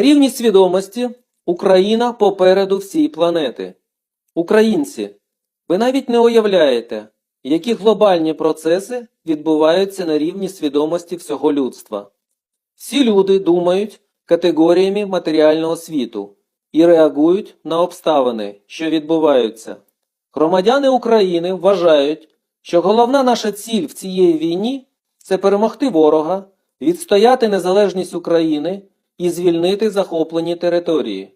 Рівні свідомості Україна попереду всієї планети. Українці, ви навіть не уявляєте, які глобальні процеси відбуваються на рівні свідомості всього людства. Всі люди думають категоріями матеріального світу і реагують на обставини, що відбуваються. Громадяни України вважають, що головна наша ціль в цієї війні це перемогти ворога, відстояти незалежність України і звільнити захоплені території.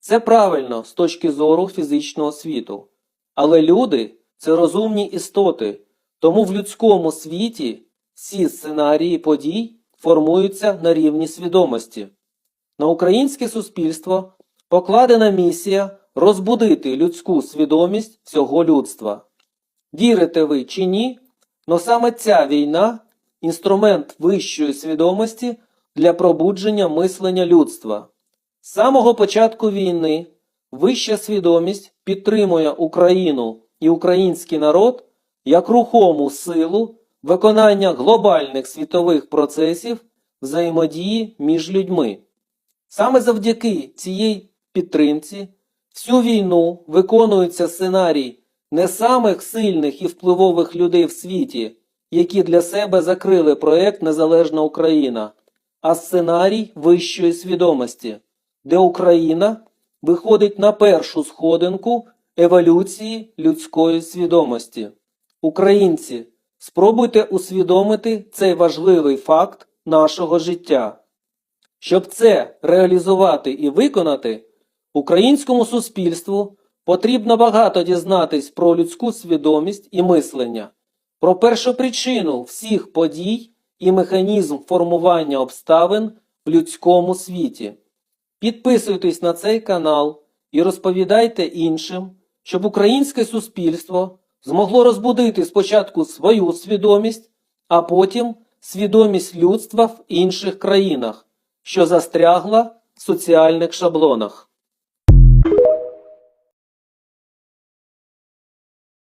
Це правильно з точки зору фізичного світу. Але люди це розумні істоти, тому в людському світі всі сценарії подій формуються на рівні свідомості. На українське суспільство покладена місія розбудити людську свідомість всього людства. Вірите ви чи ні, но саме ця війна інструмент вищої свідомості для пробудження мислення людства. З самого початку війни вища свідомість підтримує Україну і український народ як рухому силу виконання глобальних світових процесів взаємодії між людьми. Саме завдяки цієї підтримці всю війну виконується сценарій не самих сильних і впливових людей в світі, які для себе закрили проект Незалежна Україна, а сценарій вищої свідомості, де Україна виходить на першу сходинку еволюції людської свідомості. Українці, спробуйте усвідомити цей важливий факт нашого життя. Щоб це реалізувати і виконати, українському суспільству потрібно багато дізнатись про людську свідомість і мислення, про першопричину всіх подій і механізм формування обставин в людському світі. Підписуйтесь на цей канал і розповідайте іншим, щоб українське суспільство змогло розбудити спочатку свою свідомість, а потім свідомість людства в інших країнах, що застрягла в соціальних шаблонах.